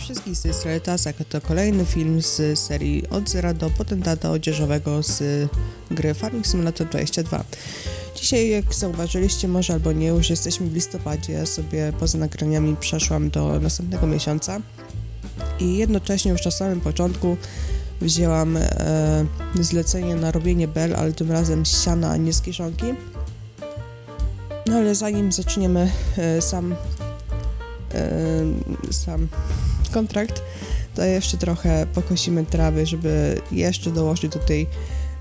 Cześć wszystkich, z tej strony Tasak, to kolejny film z serii Od Zera do Potentata Odzieżowego z gry Farming Simulator 22. Dzisiaj, jak zauważyliście może albo nie, już jesteśmy w listopadzie, ja sobie poza nagraniami przeszłam do następnego miesiąca i jednocześnie już na samym początku wzięłam e, zlecenie na robienie bel, ale tym razem z siana, a nie z kiszonki. No ale zanim zaczniemy e, sam e, sam kontrakt, to jeszcze trochę pokosimy trawy, żeby jeszcze dołożyć do tej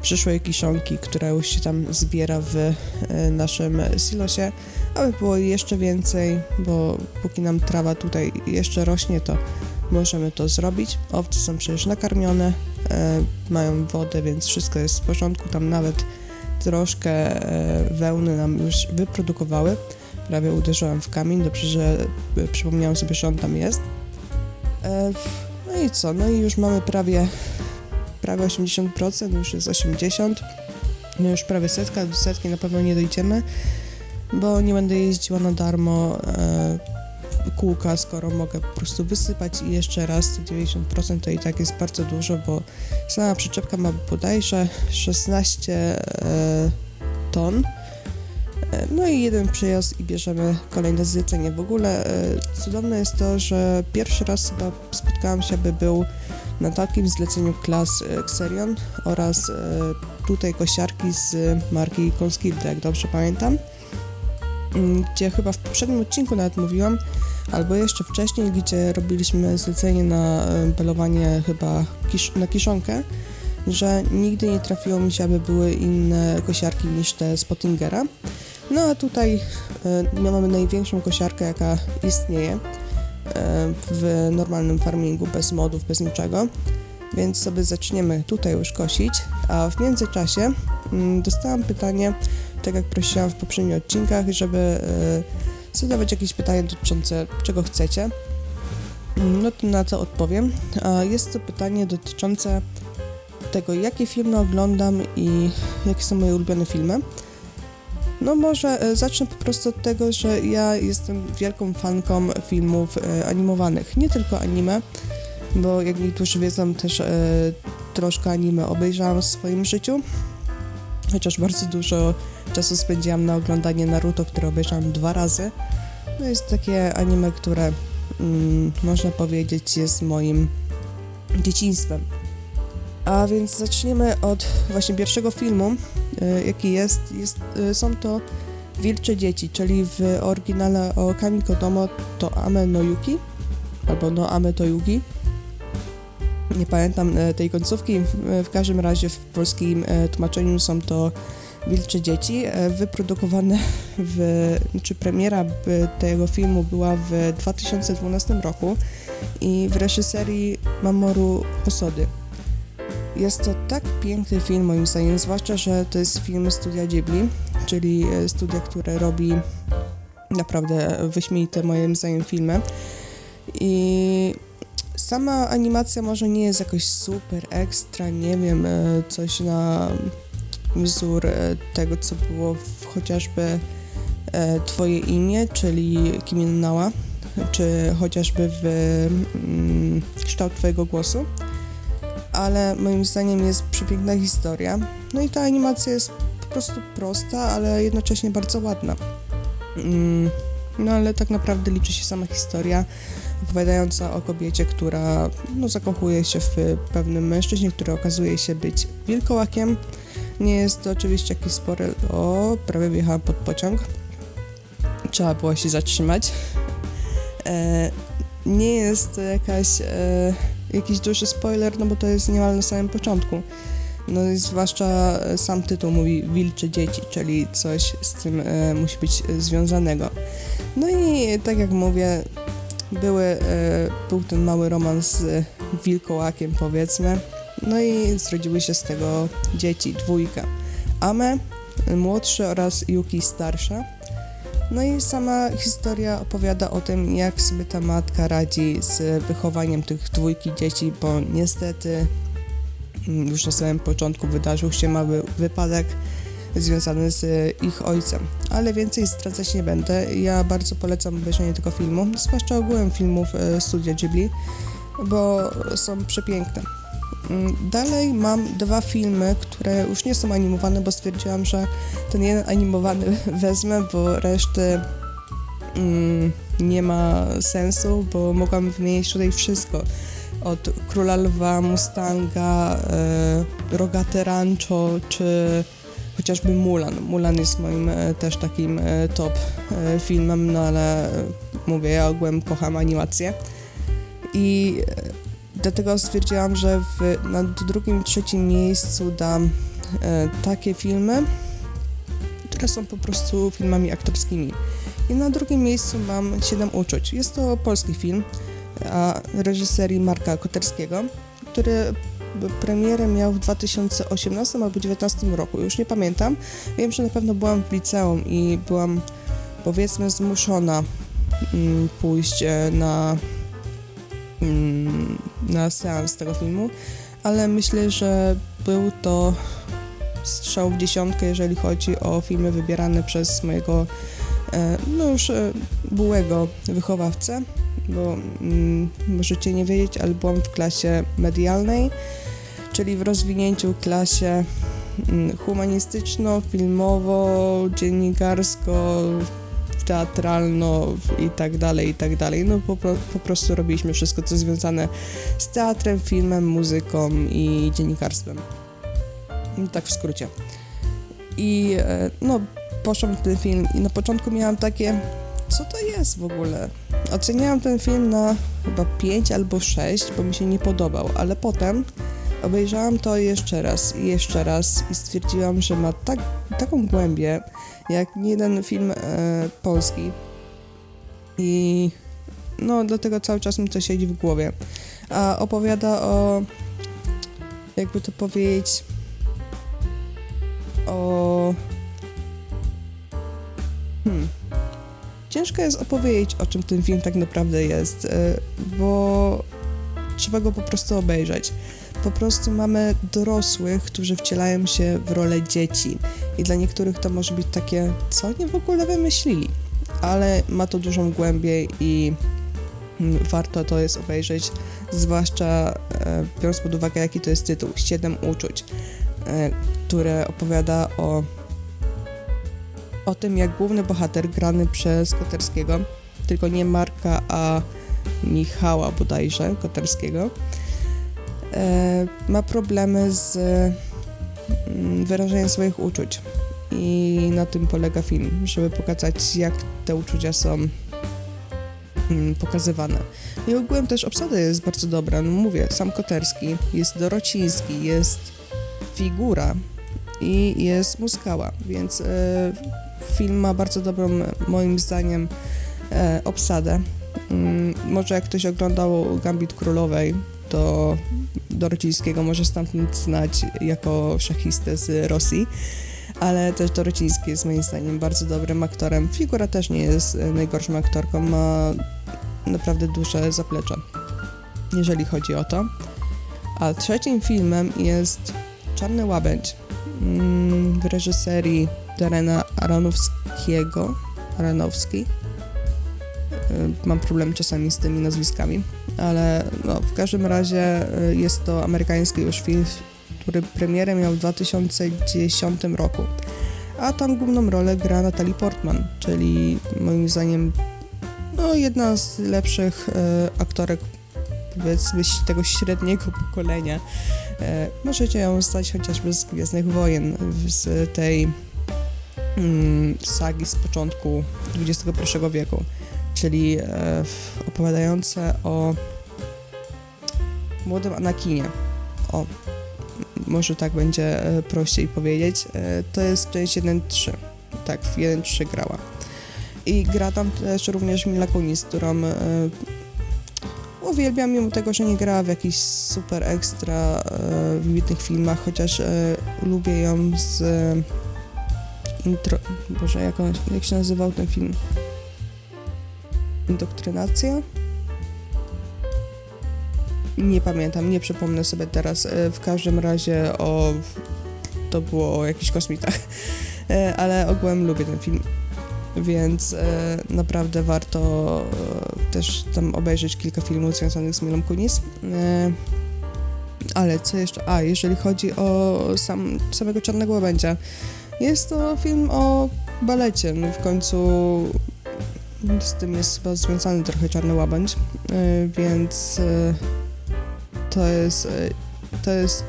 przyszłej kiszonki, która już się tam zbiera w e, naszym silosie, aby było jeszcze więcej, bo póki nam trawa tutaj jeszcze rośnie, to możemy to zrobić. Owce są przecież nakarmione, e, mają wodę, więc wszystko jest w porządku. Tam nawet troszkę e, wełny nam już wyprodukowały. Prawie uderzyłam w kamień, dobrze, że przypomniałam sobie, że on tam jest. E, no i co? No i już mamy prawie, prawie 80%, już jest 80%. No już prawie setka, do setki na pewno nie dojdziemy, bo nie będę jeździła na darmo e, kółka, skoro mogę po prostu wysypać i jeszcze raz te 90% to i tak jest bardzo dużo, bo sama przyczepka ma bodajże 16 e, ton. E, No i jeden przyjazd i bierzemy kolejne zlecenie. W ogóle e, cudowne jest to, że pierwszy raz chyba spotkałam się, by był na takim zleceniu klas e, Xerion oraz tutaj kosiarki z marki Conskilde, jak dobrze pamiętam. Mm, Gdzie chyba w poprzednim odcinku nawet mówiłam, albo jeszcze wcześniej, gdzie robiliśmy zlecenie na belowanie chyba kisz na kiszonkę, że nigdy nie trafiło mi się, aby były inne kosiarki niż te Spottingera. No a tutaj e, my mamy największą kosiarkę, jaka istnieje e, w normalnym farmingu, bez modów, bez niczego. Więc sobie zaczniemy tutaj już kosić, a w międzyczasie mm, dostałam pytanie, tak jak prosiłam w poprzednich odcinkach, żeby e, zadawać jakieś pytania dotyczące czego chcecie. Mm, No to na to odpowiem. Jest to pytanie dotyczące tego, jakie filmy oglądam i jakie są moje ulubione filmy. No może e, zacznę po prostu od tego, że ja jestem wielką fanką filmów e, animowanych, nie tylko anime, bo jak niektórzy wiedzą też e, troszkę anime obejrzałam w swoim życiu, chociaż bardzo dużo czasu spędziłam na oglądanie Naruto, które obejrzałam dwa razy. No jest takie anime, które mm, można powiedzieć jest moim dzieciństwem. A więc zaczniemy od właśnie pierwszego filmu, e, jaki jest. jest e, są to Wilcze Dzieci, czyli w oryginale o Kami Kotomo to Ame no Yuki, albo no Ame to Yugi. Nie pamiętam e, tej końcówki, w, każdym razie w polskim tłumaczeniu są to Wilcze Dzieci, wyprodukowane w, czy premiera by tego filmu była w 2012 roku i w reżyserii Mamoru Hosody. Jest to tak piękny film moim zdaniem, zwłaszcza, że to jest film studia Ghibli, czyli e, studia, które robi naprawdę wyśmienite moim zdaniem filmy. I sama animacja może nie jest jakoś super ekstra, nie wiem, e, coś na wzór e, tego, co było w chociażby Twoje imię, czyli Kimi no Nawa, czy chociażby w mm, kształt Twojego głosu ale moim zdaniem jest przepiękna historia. No i ta animacja jest po prostu prosta, ale jednocześnie bardzo ładna. Mm, No ale tak naprawdę liczy się sama historia opowiadająca o kobiecie, która no, zakochuje się w pewnym mężczyźnie, który okazuje się być wilkołakiem. Nie jest to oczywiście jakiś spory... O, prawie wjechałam pod pociąg. Trzeba było się zatrzymać. E, nie jest to jakaś... E, jakiś duży spoiler, no bo to jest niemal na samym początku. No i zwłaszcza e, sam tytuł mówi Wilcze Dzieci, czyli coś z tym e, musi być e, związanego. No i tak jak mówię, były, e, był ten mały romans z wilkołakiem powiedzmy, no i zrodziły się z tego dzieci, dwójka. Ame, e, młodszy oraz Yuki starsza. No i sama historia opowiada o tym, jak sobie ta matka radzi z wychowaniem tych dwójki dzieci, bo niestety mm, już na samym początku wydarzył się mały wypadek związany z ich ojcem. Ale więcej zdradzać nie będę. Ja bardzo polecam obejrzenie tego filmu, zwłaszcza ogółem filmów e, Studia Ghibli, bo są przepiękne. Mm, Dalej mam dwa filmy, które już nie są animowane, bo stwierdziłam, że ten jeden animowany wezmę, bo reszty mm, nie ma sensu, bo mogłam wymienić tutaj wszystko. Od Króla Lwa, Mustanga, e, Rogate Rancho, czy chociażby Mulan. Mulan jest moim e, też takim e, top e, filmem, no ale e, mówię, ja ogółem kocham animację. I e, dlatego stwierdziłam, że w, na drugim, trzecim miejscu dam e, takie filmy, które są po prostu filmami aktorskimi. I na drugim miejscu mam Siedem uczuć. Jest to polski film a reżyserii Marka Koterskiego, który premierę miał w 2018 albo 2019 roku. Już nie pamiętam. Wiem, że na pewno byłam w liceum i byłam powiedzmy zmuszona mm, pójść e, na, mm, na seans tego filmu, ale myślę, że był to strzał w dziesiątkę, jeżeli chodzi o filmy wybierane przez mojego e, no już e, byłego wychowawcę, bo mm, możecie nie wiedzieć, ale byłam w klasie medialnej, czyli w rozwinięciu klasie mm, humanistyczno, filmowo, dziennikarsko, teatralno i tak dalej, i tak dalej. No po, po prostu robiliśmy wszystko, co związane z teatrem, filmem, muzyką i dziennikarstwem. Tak w skrócie. I e, no, poszłam w ten film i na początku miałam takie, co to jest w ogóle? Oceniałam ten film na chyba 5 albo 6, bo mi się nie podobał, ale potem obejrzałam to jeszcze raz i jeszcze raz i stwierdziłam, że ma tak, taką głębię, jak nie jeden film e, polski. I no, dlatego cały czas mi to siedzi w głowie. A opowiada o, jakby to powiedzieć, o. Hmm. Ciężko jest opowiedzieć, o czym ten film tak naprawdę jest, y, bo trzeba go po prostu obejrzeć. Po prostu mamy dorosłych, którzy wcielają się w rolę dzieci, i dla niektórych to może być takie, co oni w ogóle wymyślili, ale ma to dużą głębię i mm, warto to jest obejrzeć, zwłaszcza e, biorąc pod uwagę, jaki to jest tytuł Siedem uczuć e, które opowiada o, o tym, jak główny bohater grany przez Koterskiego, tylko nie Marka, a Michała bodajże Koterskiego, ma problemy z mm, wyrażeniem swoich uczuć. I na tym polega film, żeby pokazać, jak te uczucia są mm, pokazywane. I ogółem też obsada jest bardzo dobra. No mówię, sam Koterski, jest Dorociński, jest figura i jest muskała, więc e, film ma bardzo dobrą, moim zdaniem, e, obsadę. Mm, może jak ktoś oglądał Gambit Królowej, to Dorocińskiego może stamtąd znać jako szachistę z Rosji, ale też Dorociński jest moim zdaniem bardzo dobrym aktorem. Figura też nie jest e, najgorszą aktorką, ma naprawdę duże zaplecze, jeżeli chodzi o to. A trzecim filmem jest Czarny Łabędź mm, w reżyserii Darena Aronowskiego. Aronowski. Y, Mam problem czasami z tymi nazwiskami, ale no, w każdym razie y, jest to amerykański już film, który premierę miał w 2010 roku. A tam główną rolę gra Natalie Portman, czyli moim zdaniem no, jedna z lepszych e, aktorek powiedzmy tego średniego pokolenia. E, możecie ją znać chociażby z Gwiezdnych Wojen, z tej mm, sagi z początku XXI wieku, czyli e, opowiadające o młodym Anakinie. O, może tak będzie e, prościej powiedzieć. E, to jest część 1.3. Tak, w 1.3 grała. I gra tam też również Mila Kunis, którą uwielbiam mimo tego, że nie grała w jakichś super ekstra wybitnych filmach, chociaż lubię ją z intro... Boże, jak, on, jak się nazywał ten film? Indoktrynacja? Nie pamiętam, nie przypomnę sobie teraz. E, w każdym razie o to było o jakichś kosmitach. E, ale ogółem lubię ten film. Więc e, naprawdę warto też tam obejrzeć kilka filmów związanych z Milą Kunis. Ale co jeszcze? A, jeżeli chodzi o sam, samego Czarnego Łabędzia. Jest to film o balecie. No w końcu z tym jest chyba związany trochę Czarny Łabędź, e, więc e, to jest, e, to jest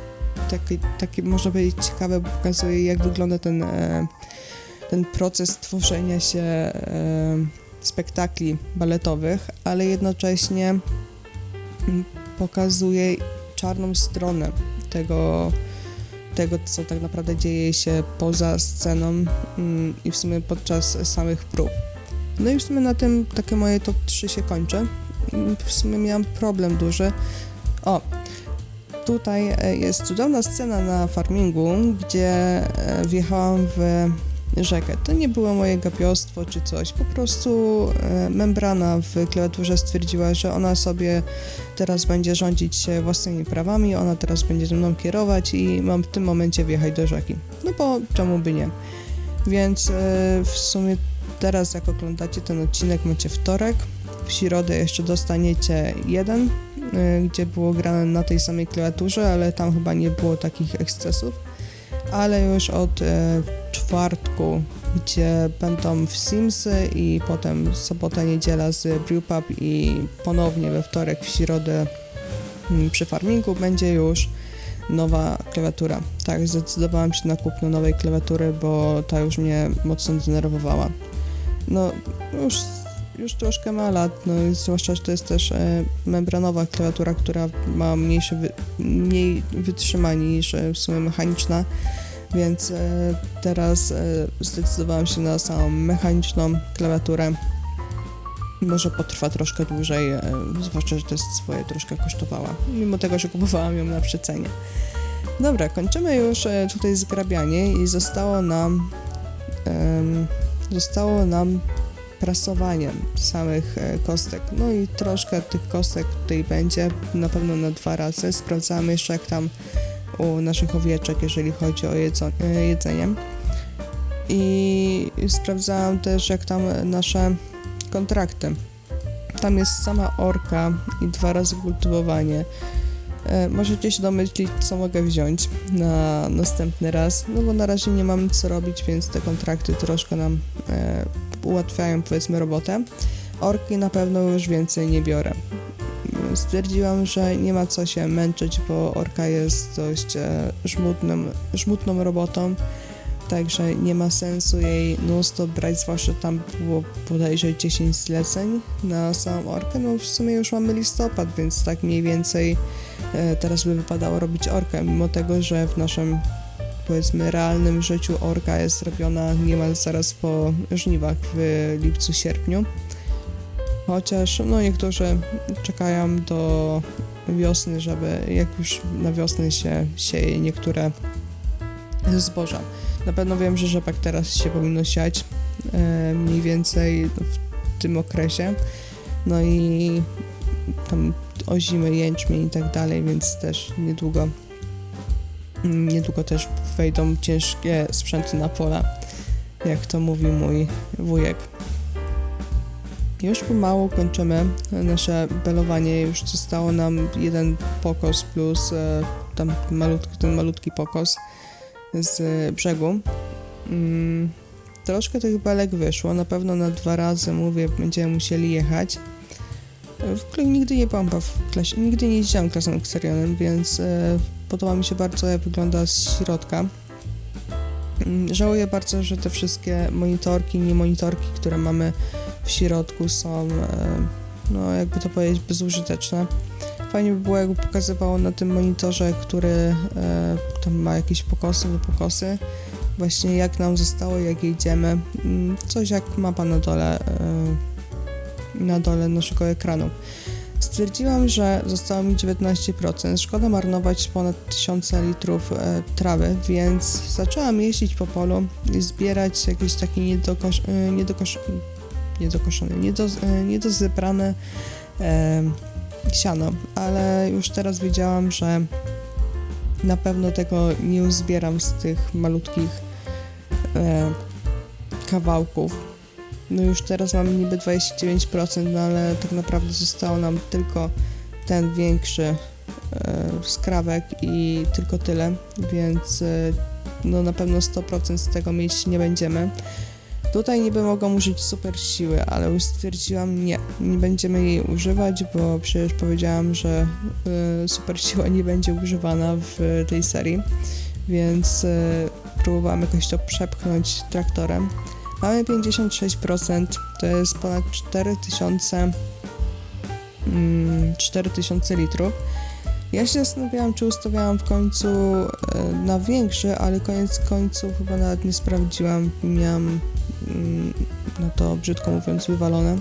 taki, taki, można powiedzieć, ciekawe, bo pokazuje, jak wygląda ten, ten proces tworzenia się spektakli baletowych, ale jednocześnie mm, pokazuje czarną stronę tego, tego, co tak naprawdę dzieje się poza sceną mm, i w sumie podczas samych prób. No i w sumie na tym takie moje top 3 się kończy. W sumie miałam problem duży. O, tutaj e, jest cudowna scena na farmingu, gdzie e, wjechałam w rzekę. To nie było moje gapiostwo czy coś, po prostu e, membrana w klawiaturze stwierdziła, że ona sobie teraz będzie rządzić się własnymi prawami, ona teraz będzie ze mną kierować i mam w tym momencie wjechać do rzeki. No bo czemu by nie? Więc w sumie teraz jak oglądacie ten odcinek macie wtorek, w środę jeszcze dostaniecie jeden, e, gdzie było grane na tej samej klawiaturze, ale tam chyba nie było takich ekscesów, ale już od e, czwartku, gdzie będą w Simsy i potem sobota, niedziela z Brewpub i ponownie we wtorek, w środę mm, przy farmingu będzie już nowa klawiatura. Tak, zdecydowałam się na kupno nowej klawiatury, bo ta już mnie mocno denerwowała. No, już, już troszkę ma lat, no zwłaszcza, że to jest też e, membranowa klawiatura, która ma mniejsze wy, mniej wytrzymanie niż e, w sumie mechaniczna, więc e, teraz e, zdecydowałam się na samą mechaniczną klawiaturę. Może potrwa troszkę dłużej, e, zwłaszcza, że to jest swoje troszkę kosztowała, mimo tego, że kupowałam ją na przecenie. Dobra, kończymy już e, tutaj zgrabianie i zostało nam em, zostało nam prasowanie samych e, kostek. No i troszkę tych kostek tutaj będzie, na pewno na dwa razy. Sprawdzamy jeszcze jak tam u naszych owieczek, jeżeli chodzi o e, jedzenie. I sprawdzałam też jak tam nasze kontrakty. Tam jest sama orka i dwa razy kultywowanie. E, możecie się domyślić, co mogę wziąć na następny raz, no bo na razie nie mamy co robić, więc te kontrakty troszkę nam e, ułatwiają, powiedzmy, robotę. Orki na pewno już więcej nie biorę. Stwierdziłam, że nie ma co się męczyć, bo orka jest dość e, żmudnym, żmudną robotą, także nie ma sensu jej non-stop brać, zwłaszcza tam było bodajże 10 zleceń na samą orkę. No w sumie już mamy listopad, więc tak mniej więcej e, teraz by wypadało robić orkę, mimo tego, że w naszym powiedzmy realnym życiu orka jest robiona niemal zaraz po żniwach w lipcu, sierpniu. Chociaż no niektórzy czekają do wiosny, żeby jak już na wiosnę się sieje niektóre zboża. Na pewno wiem, że rzepak teraz się powinno siać e, mniej więcej w tym okresie. No i tam ozimy, jęczmień i tak dalej, więc też niedługo niedługo też wejdą ciężkie sprzęty na pola, jak to mówi mój wujek. Już pomału kończymy nasze belowanie, już zostało nam jeden pokos plus e, tam malutki, ten malutki pokos z brzegu. Mm, troszkę tych belek wyszło, na pewno na dwa razy, mówię, będziemy musieli jechać. W ogóle nigdy nie byłam w klasie, nigdy nie jeździłam klasą Xerionem, więc e, podoba mi się bardzo jak wygląda z środka. Mm, Żałuję bardzo, że te wszystkie monitorki, nie monitorki, które mamy w środku są, e, no jakby to powiedzieć, bezużyteczne. Fajnie by było, jakby pokazywało na tym monitorze, który e, tam ma jakieś pokosy, nie pokosy, właśnie jak nam zostało, jak jedziemy. Mm, Coś jak mapa na dole, e, na dole naszego ekranu. Stwierdziłam, że zostało mi 19%. Szkoda marnować ponad 1000 litrów e, trawy, więc zaczęłam jeździć po polu i zbierać jakieś takie niedokosz, e, niedokosz, niedokoszone, niedo, e, niedozebrane e, siano, ale już teraz wiedziałam, że na pewno tego nie uzbieram z tych malutkich e, kawałków. No już teraz mamy niby 29%, no ale tak naprawdę zostało nam tylko ten większy e, skrawek i tylko tyle, więc e, no na pewno 100% z tego mieć nie będziemy. Tutaj niby mogą użyć super siły, ale już stwierdziłam nie, nie będziemy jej używać, bo przecież powiedziałam, że y, super siła nie będzie używana w tej serii, więc y, próbowałam jakoś to przepchnąć traktorem. Mamy 56%, to jest ponad 4000 mm, 4000 litrów. Ja się zastanawiałam, czy ustawiałam w końcu e, na większy, ale koniec końców chyba nawet nie sprawdziłam. Miałam mm, na to brzydko mówiąc wywalone.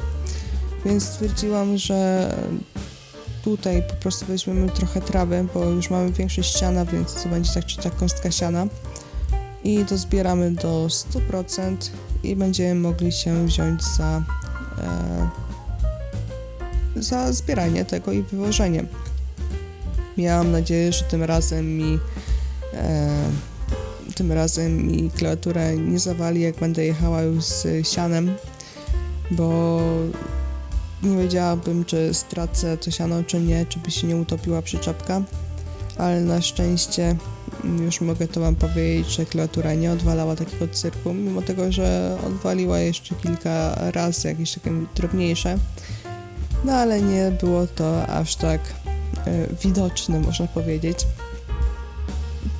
Więc stwierdziłam, że tutaj po prostu weźmiemy trochę trawy, bo już mamy większość siana, więc to będzie tak czy tak kostka siana. I dozbieramy do 100% i będziemy mogli się wziąć za, e, za zbieranie tego i wywożenie. Miałam nadzieję, że tym razem mi tym razem mi klawiaturę nie zawali, jak będę jechała już z sianem, bo nie wiedziałabym, czy stracę to siano, czy nie, czy by się nie utopiła przyczepka, ale na szczęście już mogę to Wam powiedzieć, że klawiatura nie odwalała takiego cyrku, mimo tego, że odwaliła jeszcze kilka razy jakieś takie drobniejsze, no ale nie było to aż tak e, widoczne, można powiedzieć.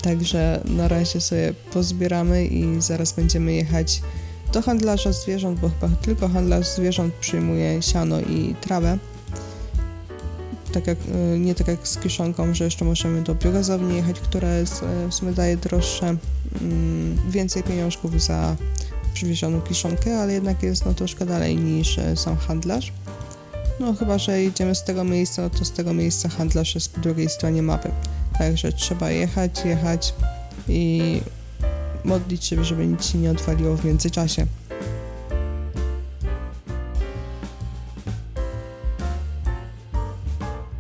Także na razie sobie pozbieramy i zaraz będziemy jechać do handlarza zwierząt, bo chyba tylko handlarz zwierząt przyjmuje siano i trawę. Tak jak, y, nie tak jak z kiszonką, że jeszcze możemy do biogazowni jechać, która jest, y, w sumie daje droższe, mm, więcej pieniążków za przywiezioną kiszonkę, ale jednak jest no troszkę dalej niż y, sam handlarz. No chyba, że jedziemy z tego miejsca, no to z tego miejsca handlarz jest po drugiej stronie mapy. Także trzeba jechać, jechać i modlić się, żeby nic się nie odwaliło w międzyczasie.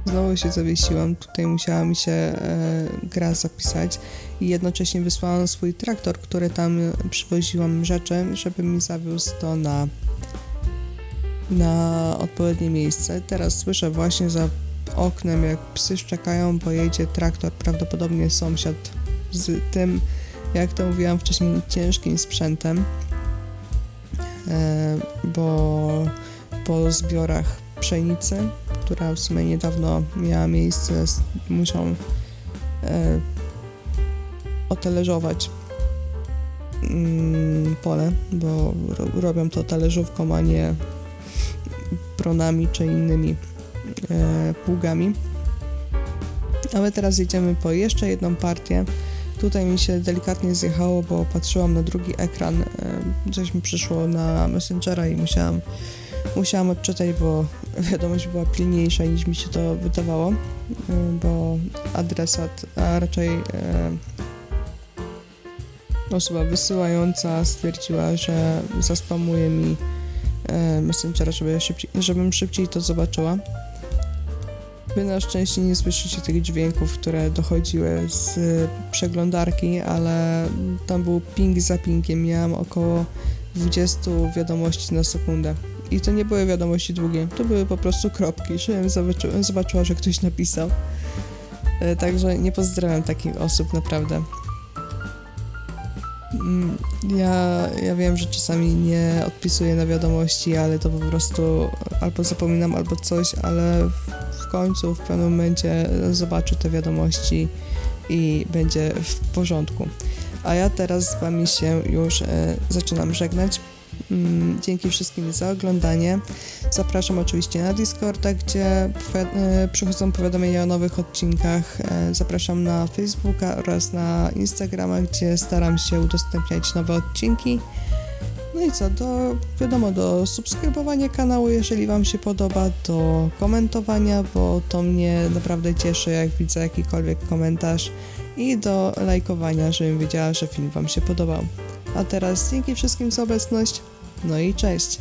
Znowu się zawiesiłam, tutaj musiała mi się e, gra zapisać i jednocześnie wysłałam swój traktor, który tam przywoziłam rzeczy, żeby mi zawiózł to na, na odpowiednie miejsce. Teraz słyszę właśnie za oknem, jak psy szczekają, bo jedzie traktor, prawdopodobnie sąsiad z tym, jak to mówiłam wcześniej, ciężkim sprzętem, e, bo po zbiorach pszenicy, która w sumie niedawno miała miejsce, muszą e, otależować mm, pole, bo robią to talerzówką, a nie pronami czy innymi pługami. A my teraz jedziemy po jeszcze jedną partię. Tutaj mi się delikatnie zjechało, bo patrzyłam na drugi ekran. E, coś mi przyszło na Messengera i musiałam, musiałam odczytać, bo wiadomość była pilniejsza niż mi się to wydawało, e, bo adresat, a raczej e, osoba wysyłająca stwierdziła, że zaspamuje mi e, Messengera, żeby szybciej, żebym szybciej to zobaczyła. Wy na szczęście nie słyszycie tych dźwięków, które dochodziły z przeglądarki, ale tam był ping za pingiem. Miałam około 20 wiadomości na sekundę. I to nie były wiadomości długie, to były po prostu kropki, żebym zobaczyła, zobaczyła że ktoś napisał. E, także nie pozdrawiam takich osób, naprawdę. Mm, Ja, ja wiem, że czasami nie odpisuję na wiadomości, ale to po prostu albo zapominam, albo coś, ale końcu, w pewnym momencie zobaczę te wiadomości i będzie w porządku. A ja teraz z Wami się już e, zaczynam żegnać. Mm, Dzięki wszystkim za oglądanie. Zapraszam oczywiście na Discorda, gdzie e, przychodzą powiadomienia o nowych odcinkach. E, Zapraszam na Facebooka oraz na Instagrama, gdzie staram się udostępniać nowe odcinki. No i co, do, wiadomo, do subskrybowania kanału, jeżeli Wam się podoba, do komentowania, bo to mnie naprawdę cieszy, jak widzę jakikolwiek komentarz i do lajkowania, żebym wiedziała, że film Wam się podobał. A teraz dzięki wszystkim za obecność, no i cześć!